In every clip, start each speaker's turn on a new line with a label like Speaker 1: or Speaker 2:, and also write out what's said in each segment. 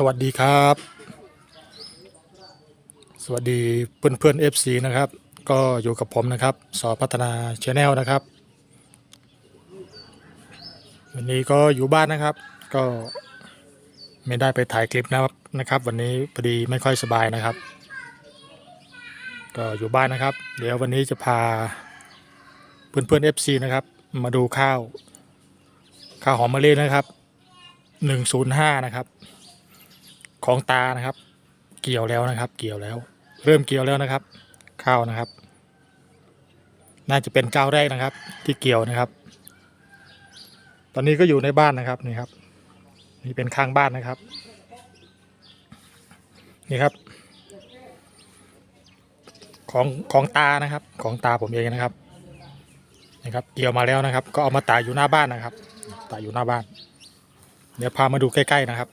Speaker 1: สวัสดีครับ สวัสดีเพื่อนเพื่อนๆ FC นะครับ ก็อยู่กับผมนะครับ สอพัฒนาชาแนลนะครับ วันนี้ก็อยู่บ้านนะครับ ก็ไม่ได้ไปถ่ายคลิปนะครับนะครับ วันนี้พอดีไม่ค่อยสบายนะครับ ก็อยู่บ้านนะครับ เดี๋ยววันนี้จะพาเพื่อนเพื่อนๆ FC นะครับ มาดูข้าว ข้าวหอมมะลินะครับ105นะครับ ของตานะครับ เกี่ยวแล้วนะครับ เกี่ยวแล้ว เริ่มเกี่ยวแล้วนะครับ ข้าวนะครับ น่าจะเป็นเจ้าวแรกนะครับ ที่เกี่ยวนะครับ ตอนนี้ก็อยู่ในบ้านนะครับนี่ครับ นี่เป็นข้างบ้านนะครับ นี่ครับ ของของตานะครับ ของตาผมเองนะครับนี่ครับ เกี่ยวมาแล้วนะครับ ก็เอามาตากอยู่หน้าบ้านนะครับตากอยู่หน้าบ้าน เดี๋ยวพามาดูใกล้ๆนะครับ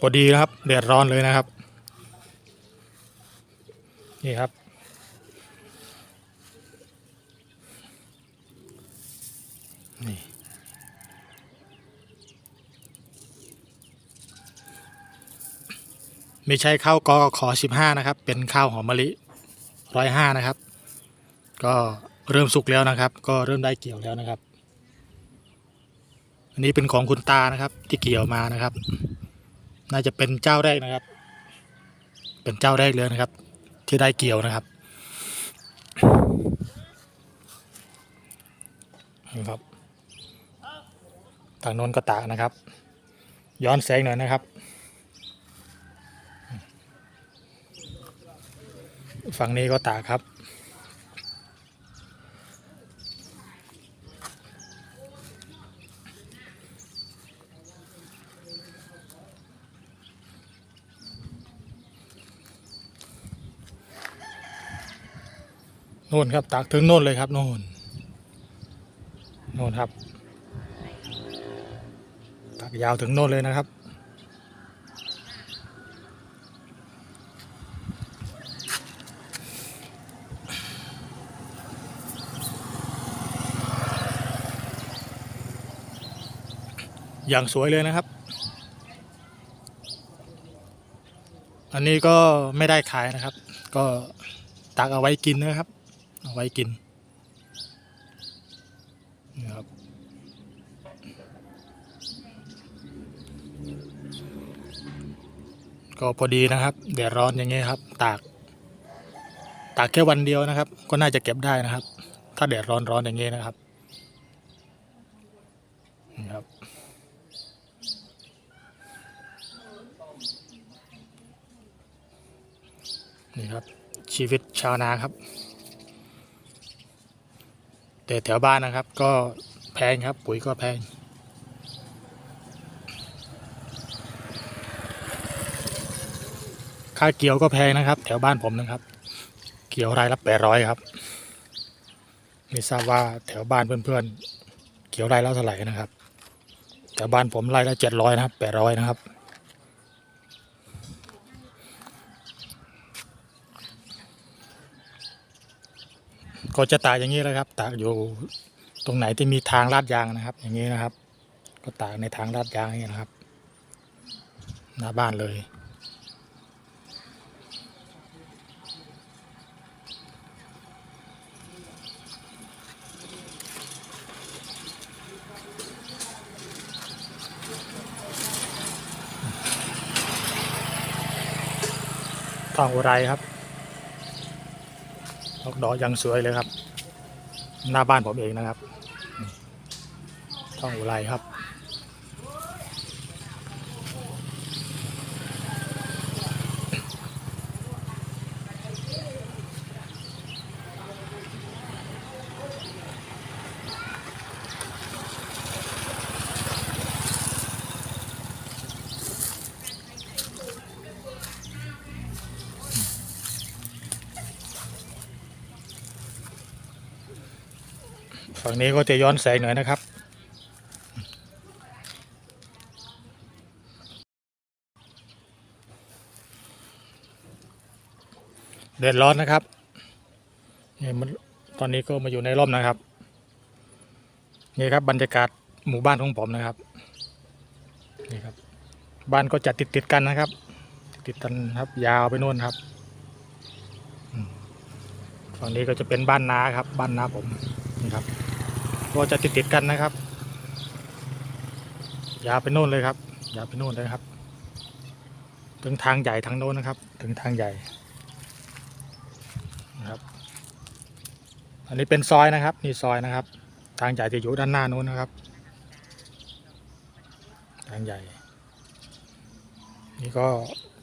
Speaker 1: พอดีนะครับแดดร้อนเลยนะครับ นี่ครับ นี่ไม่ใช่ข้าวกอขอสิบห้านะครับ เป็นข้าวหอมมะลิร้อยห้านะครับ ก็เริ่มสุกแล้วนะครับ ก็เริ่มได้เกี่ยวแล้วนะครับ อันนี้เป็นของคุณตานะครับ ที่เกี่ยวมานะครับ น่าจะเป็นเจ้าแรกนะครับ เป็นเจ้าแรกเลยนะครับ ที่ได้เกี่ยวนะครับนี่ครับทางโน้นก็ตากนะครับ ย้อนแสงหน่อยนะครับ ฝั่งนี้ก็ตากครับ โน่นครับตากถึงโน่นเลยครับโน่นโน่นครับตากยาวถึงโน่นเลยนะครับ อย่างสวยเลยนะครับ อันนี้ก็ไม่ได้ขายนะครับ ก็ตักเอาไว้กินนะครับ เอาไว้กินนี่ครับก็พอดีนะครับแดดร้อนอย่างเงี้ยครับ ตาก ตากแค่วันเดียวนะครับ ก็น่าจะเก็บได้นะครับ ถ้าแดดร้อนร้อนอย่างเงี้ยนะครับนี่ครับนี่ครับ ชีวิตชาวนาครับ แต่แถวบ้านนะครับ ก็แพงครับ ปุ๋ยก็แพง ค่าเกี่ยวก็แพงนะครับ แถวบ้านผมนะครับ เกี่ยวรายละแปดร้อยครับไม่ทราบว่าแถวบ้านเพื่อนๆเกี่ยวรายละเท่าไหร่นะครับแถวบ้านผมรายละเจ็ดร้อยนะครับแปดร้อยนะครับ ก็จะตากอย่างนี้เลยครับ ตากอยู่ตรงไหนที่มีทางลาดยางนะครับ อย่างนี้นะครับ ก็ตากในทางลาดยางอย่างนี้นะครับ หน้าบ้านเลยทองอุไรครับ อกดอกยังสวยเลยครับ หน้าบ้านผมเองนะครับท้องอุไรครับ ฝั่งนี้ก็จะย้อนแสงหน่อยนะครับ เดือดร้อนนะครับนี่มันตอนนี้ก็มาอยู่ในร่มนะครับ นี่ครับบรรยากาศหมู่บ้านของผมนะครับ นี่ครับ บ้านก็จะติดติดกันนะครับ ติดกันครับ ยาวไปโน่นครับอืมฝั่งนี้ก็จะเป็นบ้านนาครับ บ้านนาผมนี่ครับ ก็จะติดติดๆกันนะครับยาวไปโน่นเลยครับยาวไปโน่นเลยครับ ถึงทางใหญ่ทางโน้นนะครับ ถึงทางใหญ่นะครับ อันนี้เป็นซอยนะครับนี่ซอยนะครับ ทางใหญ่จะอยู่ด้านหน้านู้นนะครับ ทางใหญ่ นี่ก็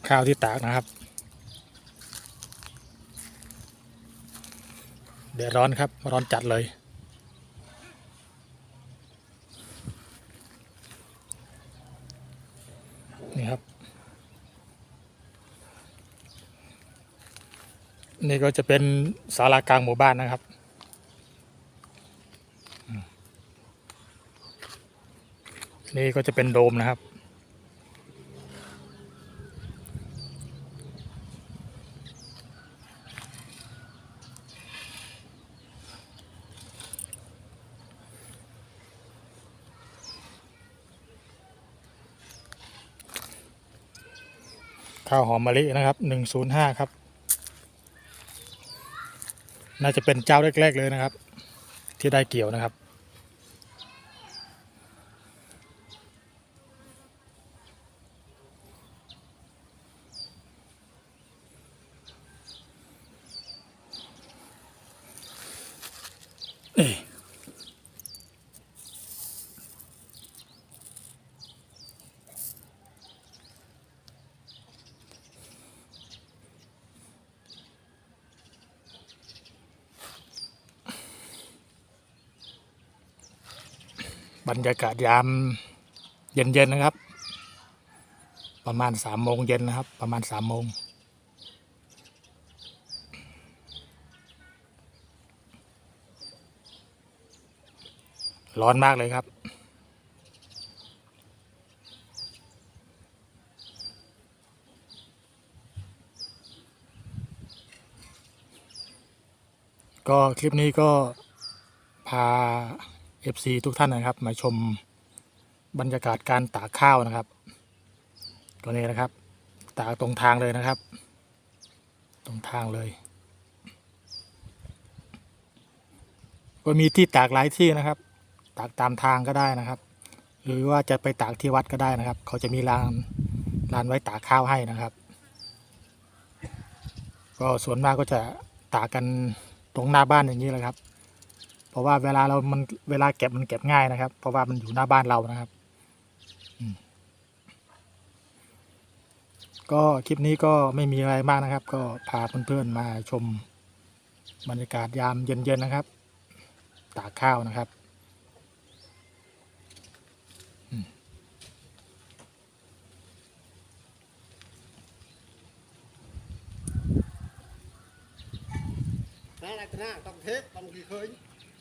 Speaker 1: ข้าวที่ตากนะครับเดือดร้อนครับร้อนจัดเลย นี่ครับ นี่ก็จะเป็นศาลากลางหมู่บ้านนะครับ นี่ก็จะเป็นโดมนะครับ ข้าวหอมมะลินะครับหนึ่งศูนย์ห้าครับ น่าจะเป็นเจ้าแรกๆเลยนะครับ ที่ได้เกี่ยวนะครับ บรรยากาศยามเย็นๆนะครับ ประมาณสามโมงเย็นนะครับ ประมาณสามโมงร้อนมากเลยครับ ก็คลิปนี้ก็พา FC ทุกท่านนะครับ มาชมบรรยากาศการตากข้าวนะครับก็นี่นะครับ ตากตรงทางเลยนะครับ ตรงทางเลย ก็มีที่ตากหลายที่นะครับ ตากตามทางก็ได้นะครับ หรือว่าจะไปตากที่วัดก็ได้นะครับ เขาจะมีลานลานไว้ตากข้าวให้นะครับ ก็ส่วนมากก็จะตากกันตรงหน้าบ้านอย่างนี้แหละครับ ราะว่าเวลาเรามันเวลาเก็บมันเก็บง่ายนะครับ เพราะว่ามันอยู่หน้าบ้านเรานะครับ ก็คลิปนี้ก็ไม่มีอะไรมากนะครับ ก็พาเพื่อนๆมาชมบรรยากาศยามเย็นๆนะครับ ตากข้าวนะครับ
Speaker 2: นั่นแหละนะต้องเทปต้องกี่เคย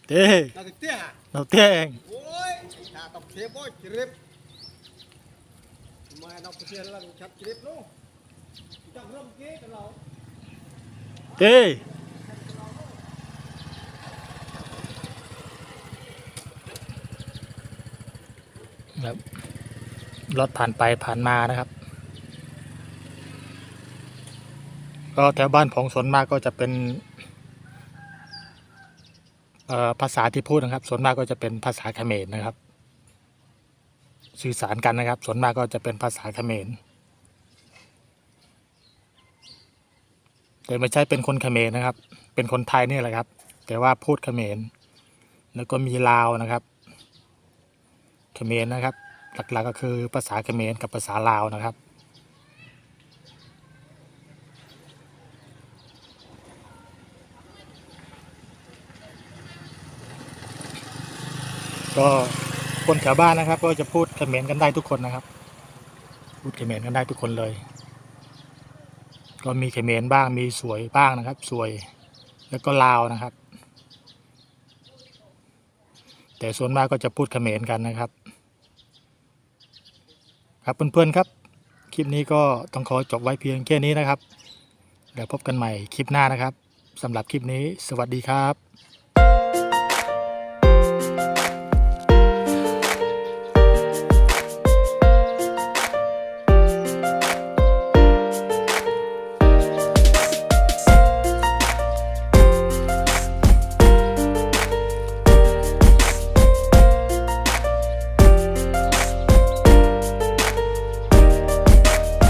Speaker 1: เต้
Speaker 2: เราติดเตี้ย
Speaker 1: เราเต้ง
Speaker 2: โอ้ยถ้าต้องเทปโอ้ยจิริบมาต้องเทียนแล้วชัดจริบนู้จังเริ่มเก๊กันเรา
Speaker 1: เต้ครับรถผ่านไปผ่านมานะครับ ก็แถวบ้านของสนมากก็จะเป็น ภาษาที่พูดนะครับ ส่วนมากก็จะเป็นภาษาเขมรนะครับ สื่อสารกันนะครับ ส่วนมากก็จะเป็นภาษาเขมรแต่ไม่ใช่เป็นคนเขมรนะครับ เป็นคนไทยนี่แหละครับ แต่ว่าพูดเขมร แล้วก็มีลาวนะครับ เขมรนะครับ หลักๆก็คือภาษาเขมรกับภาษาลาวนะครับ ก็คนแถวบ้านนะครับ ก็จะพูดเขมรกันได้ทุกคนนะครับ พูดเขมรกันได้ทุกคนเลย ก็มีเขมรบ้างมีสวยบ้างนะครับ สวยแล้วก็ลาวนะครับ แต่ส่วนมากก็จะพูดเขมรกันนะครับ ครับเพื่อนๆครับ คลิปนี้ก็ต้องขอจบไว้เพียงแค่นี้นะครับเดี๋ยวพบกันใหม่คลิปหน้านะครับสำหรับคลิปนี้ สวัสดีครับ